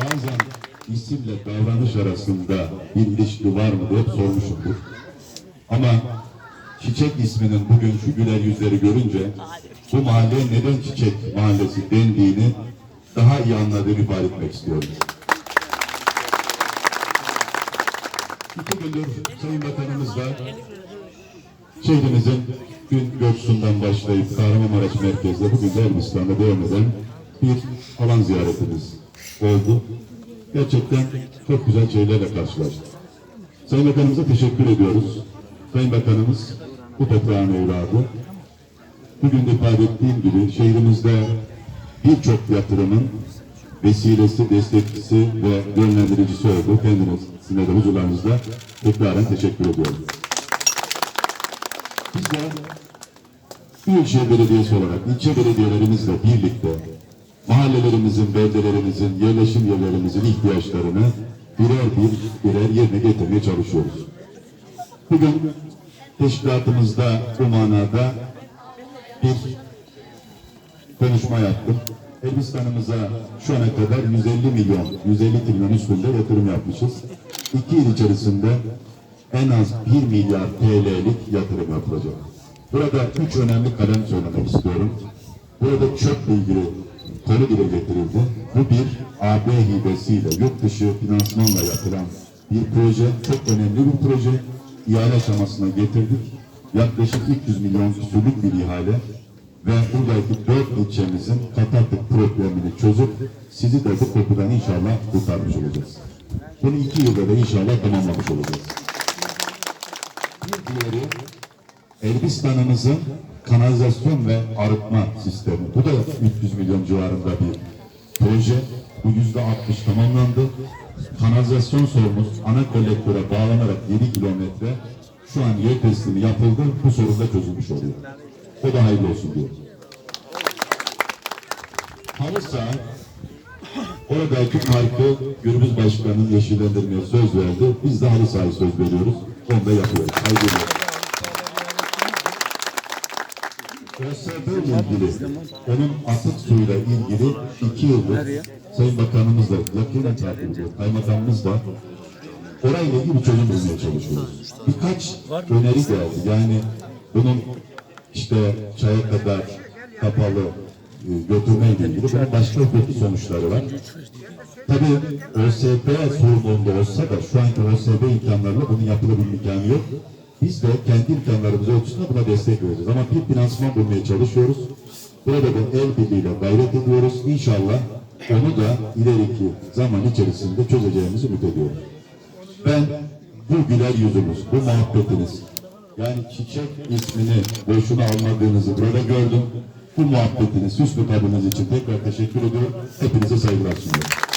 bazen isimle davranış arasında bir ilişki var mı diye sormuşumdur. Ama Çiçek isminin bugün şu güler yüzleri görünce bu mahalleye neden Çiçek Mahallesi dendiğini daha iyi anladığımı ifade etmek istiyorum. İki gündür Sayın Bakanımızla şehrimizin gün göksundan başlayıp Kahramanmaraş merkezde bugün Elbistan'da devam eden bir alan ziyaretimiz oldu. Gerçekten çok güzel şeylerle karşılaştık. Sayın Bakanımıza teşekkür ediyoruz. Sayın Bakanımız bu toprağın evladı. Bugün de ifade ettiğim gibi şehrimizde birçok yatırımın vesilesi, destekçisi ve yönlendiricisi oldu. Kendisine de huzurlarınızda tekraren teşekkür ediyorum. Biz de Büyükşehir Belediyesi olarak ilçe belediyelerimizle birlikte mahallelerimizin, beldelerimizin, yerleşim yerlerimizin ihtiyaçlarını birer bir birer yerine getirmeye çalışıyoruz. Bugün teşkilatımızda bu manada bir konuşma yaptım. Elbistan'ımıza şu ana kadar 150 milyon, 150 trilyon üstünde yatırım yapmışız. İki yıl içerisinde en az 1 milyar TL'lik yatırım yapılacak. Burada üç önemli kalem söylemek istiyorum. Burada çöple ilgili konu dile getirildi. Bu bir AB hibesiyle yurt dışı finansmanla yapılan bir proje. Çok önemli bir proje. İhale aşamasına getirdik. Yaklaşık 300 milyon küsürlük bir ihale ve buradaki dört ilçemizin katartık problemini çözüp sizi de bu kokudan inşallah kurtarmış olacağız. Bunu iki yılda da inşallah tamamlamış olacağız. Bir diğeri Elbistan'ımızın kanalizasyon ve arıtma sistemi. Bu da 300 milyon civarında bir proje. Bu yüzde 60 tamamlandı. Kanalizasyon sorunumuz ana kolektöre bağlanarak 7 kilometre şu an yer teslimi yapıldı. Bu sorun da çözülmüş oluyor. O da hayırlı olsun diyor. Halı saha Oradaki parkı Gürbüz Başkanı'nın yeşillendirmeye söz verdi. Biz de halı sahaya söz veriyoruz. Onu da yapıyoruz. Hayırlı olsun. İle ilgili, onun atık suyuyla ilgili iki yıldır Sayın Bakanımızla yakinen takip ediyor. Kaymakamımız da orayla ilgili çözüm bulmaya çalışıyoruz. Birkaç öneri geldi. Yani bunun işte çaya kadar kapalı e, götürmeyle ilgili bunun başka hukuki sonuçları var. Tabii ÖSB sorumluluğunda olsa da şu anki ÖSB imkanlarıyla bunun yapılabilme imkanı yok. Biz de kendi imkanlarımız ölçüsünde buna destek vereceğiz. Ama bir finansman bulmaya çalışıyoruz. Burada da el birliğiyle gayret ediyoruz. İnşallah onu da ileriki zaman içerisinde çözeceğimizi ümit ediyorum. Ben bu güler yüzünüz, bu muhabbetiniz, yani çiçek ismini boşuna almadığınızı burada gördüm. Bu muhabbetiniz, süslü kabınız için tekrar teşekkür ediyorum. Hepinize saygılar sunuyorum.